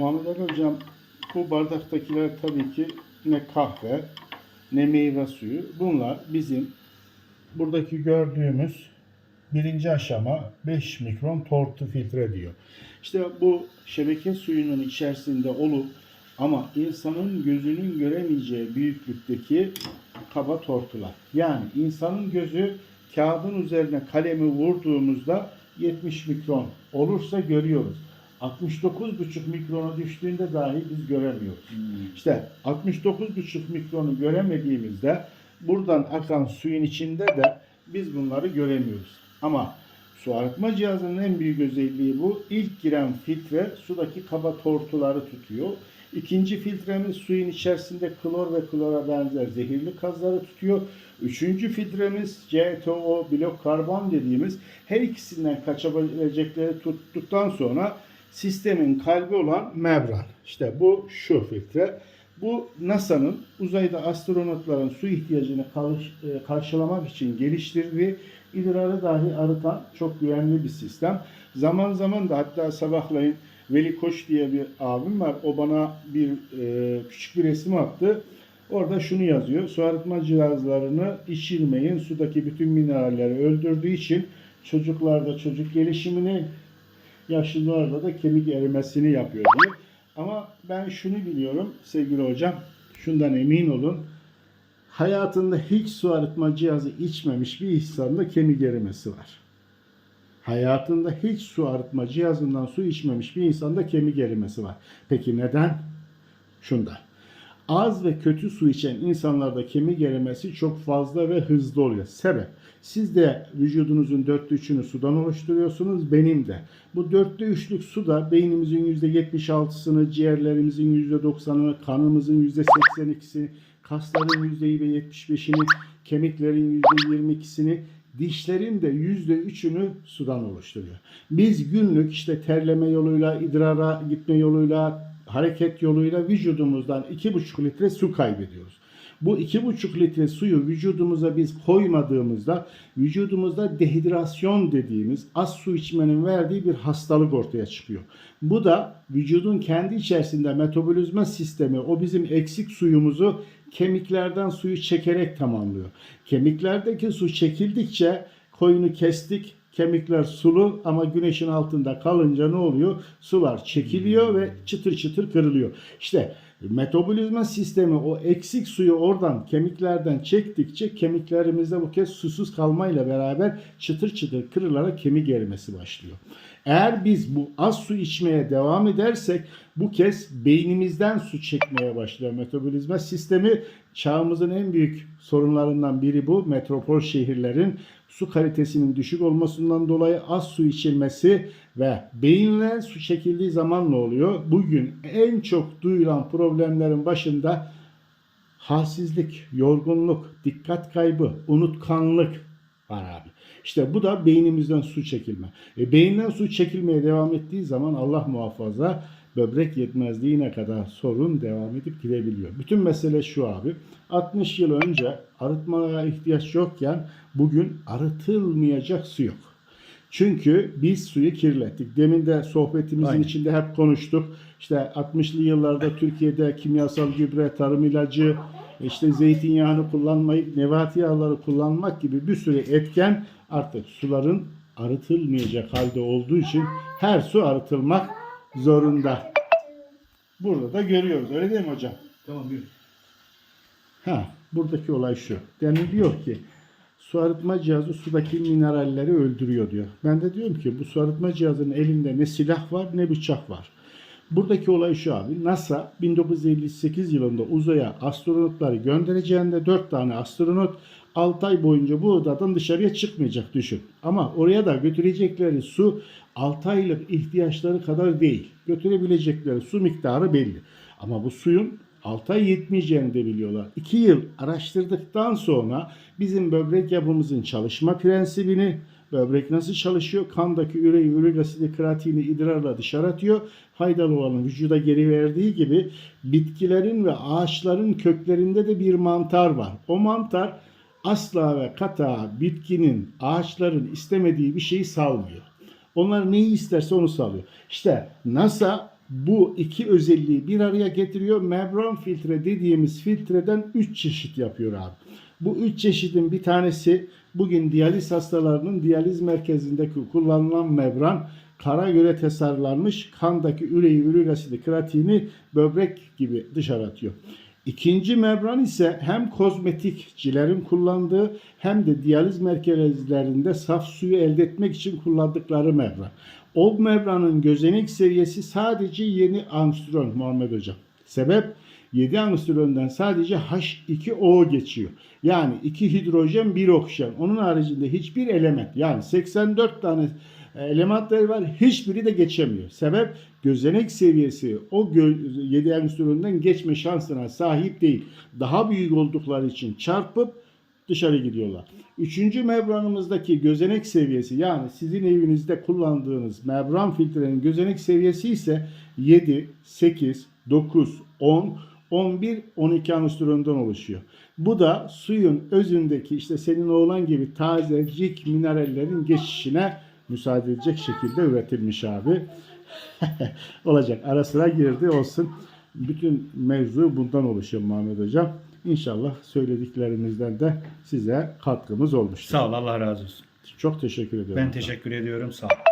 Muhammed Ali Hocam bu bardaktakiler tabii ki ne kahve ne meyve suyu. Bunlar bizim buradaki gördüğümüz birinci aşama 5 mikron tortu filtre diyor. İşte bu şebeke suyunun içerisinde olup ama insanın gözünün göremeyeceği büyüklükteki kaba tortular. Yani insanın gözü kağıdın üzerine kalemi vurduğumuzda 70 mikron olursa görüyoruz. 69,5 mikrona düştüğünde dahi biz göremiyoruz. İşte 69,5 mikronu göremediğimizde buradan akan suyun içinde de biz bunları göremiyoruz. Ama su arıtma cihazının en büyük özelliği bu. İlk giren filtre sudaki kaba tortuları tutuyor. İkinci filtremiz suyun içerisinde klor ve klora benzer zehirli gazları tutuyor. Üçüncü filtremiz CTO, blok karbon dediğimiz her ikisinden kaçabilecekleri tuttuktan sonra sistemin kalbi olan membran. İşte bu şu filtre. Bu NASA'nın uzayda astronotların su ihtiyacını e, karşılamak için geliştirdiği idrarı dahi arıtan çok güvenli bir sistem. Zaman zaman da hatta sabahleyin Veli Koç diye bir abim var. O bana bir e, küçük bir resim attı. Orada şunu yazıyor. Su arıtma cihazlarını içirmeyin. Sudaki bütün mineralleri öldürdüğü için çocuklarda çocuk gelişimini, yaşlılarda da kemik erimesini yapıyor diye. Ama ben şunu biliyorum sevgili hocam. Şundan emin olun. Hayatında hiç su arıtma cihazı içmemiş bir insanda kemik erimesi var. Hayatında hiç su arıtma cihazından su içmemiş bir insanda kemik erimesi var. Peki neden? Şunda. Az ve kötü su içen insanlarda kemik erimesi çok fazla ve hızlı oluyor. Sebep. Siz de vücudunuzun dörtte üçünü sudan oluşturuyorsunuz. Benim de. Bu dörtte üçlük su da beynimizin yüzde yetmiş altısını, ciğerlerimizin yüzde doksanını, kanımızın yüzde seksen ikisini, kasların yüzde yetmiş beşini, kemiklerin yüzde yirmi ikisini, dişlerin de yüzde üçünü sudan oluşturuyor. Biz günlük işte terleme yoluyla, idrara gitme yoluyla, hareket yoluyla vücudumuzdan iki buçuk litre su kaybediyoruz. Bu iki buçuk litre suyu vücudumuza biz koymadığımızda vücudumuzda dehidrasyon dediğimiz az su içmenin verdiği bir hastalık ortaya çıkıyor. Bu da vücudun kendi içerisinde metabolizma sistemi o bizim eksik suyumuzu kemiklerden suyu çekerek tamamlıyor. Kemiklerdeki su çekildikçe koyunu kestik, kemikler sulu ama güneşin altında kalınca ne oluyor? Sular çekiliyor ve çıtır çıtır kırılıyor. İşte metabolizma sistemi o eksik suyu oradan kemiklerden çektikçe kemiklerimizde bu kez susuz kalmayla beraber çıtır çıtır kırılarak kemik erimesi başlıyor. Eğer biz bu az su içmeye devam edersek bu kez beynimizden su çekmeye başlıyor metabolizma sistemi. Çağımızın en büyük sorunlarından biri bu. Metropol şehirlerin su kalitesinin düşük olmasından dolayı az su içilmesi ve beyinle su çekildiği zaman ne oluyor? Bugün en çok duyulan problemlerin başında halsizlik, yorgunluk, dikkat kaybı, unutkanlık var abi. İşte bu da beynimizden su çekilme. E, beyinden su çekilmeye devam ettiği zaman Allah muhafaza böbrek yetmezliğine kadar sorun devam edip gidebiliyor. Bütün mesele şu abi. 60 yıl önce arıtmaya ihtiyaç yokken bugün arıtılmayacak su yok. Çünkü biz suyu kirlettik. Demin de sohbetimizin Aynen. içinde hep konuştuk. İşte 60'lı yıllarda Türkiye'de kimyasal gübre, tarım ilacı, işte zeytinyağını kullanmayıp nebati yağları kullanmak gibi bir sürü etken artık suların arıtılmayacak halde olduğu için her su arıtılmak zorunda. Burada da görüyoruz. Öyle değil mi hocam? Tamam buyurun. Ha, buradaki olay şu. Deniliyor ki su arıtma cihazı sudaki mineralleri öldürüyor diyor. Ben de diyorum ki bu su arıtma cihazının elinde ne silah var ne bıçak var. Buradaki olay şu abi. NASA 1958 yılında uzaya astronotları göndereceğinde 4 tane astronot 6 ay boyunca bu odadan dışarıya çıkmayacak düşün. Ama oraya da götürecekleri su 6 aylık ihtiyaçları kadar değil. Götürebilecekleri su miktarı belli. Ama bu suyun 6 ay yetmeyeceğini de biliyorlar. 2 yıl araştırdıktan sonra bizim böbrek yapımızın çalışma prensibini, böbrek nasıl çalışıyor, kandaki üreyi, ürik asidi, kreatini idrarla dışarı atıyor. Faydalı olanı vücuda geri verdiği gibi bitkilerin ve ağaçların köklerinde de bir mantar var. O mantar asla ve kata bitkinin, ağaçların istemediği bir şeyi salmıyor. Onlar neyi isterse onu sağlıyor. İşte NASA bu iki özelliği bir araya getiriyor. Membran filtre dediğimiz filtreden 3 çeşit yapıyor abi. Bu üç çeşidin bir tanesi bugün diyaliz hastalarının diyaliz merkezindeki kullanılan membran kana göre tasarlanmış kandaki üreyi, ürik asidi, kreatini böbrek gibi dışarı atıyor. İkinci membran ise hem kozmetikçilerin kullandığı hem de diyaliz merkezlerinde saf suyu elde etmek için kullandıkları membran. O membranın gözenek seviyesi sadece yeni angstrom Muhammed Hocam. Sebep 7 angstromdan sadece H2O geçiyor. Yani 2 hidrojen 1 oksijen. Onun haricinde hiçbir element yani 84 tane elementler var hiçbiri de geçemiyor. Sebep gözenek seviyesi o gö- 7 angstromdan geçme şansına sahip değil. Daha büyük oldukları için çarpıp dışarı gidiyorlar. Üçüncü membranımızdaki gözenek seviyesi yani sizin evinizde kullandığınız membran filtrenin gözenek seviyesi ise 7, 8, 9, 10, 11, 12 angstromdan oluşuyor. Bu da suyun özündeki işte senin oğlan gibi tazecik minerallerin geçişine müsaade edecek şekilde üretilmiş abi. Olacak. Ara sıra girdi olsun. Bütün mevzu bundan oluşuyor Muhammed Hocam. İnşallah söylediklerimizden de size katkımız olmuştur. Sağ ol Allah razı olsun. Çok teşekkür ediyorum. Ben teşekkür ediyorum sağ ol.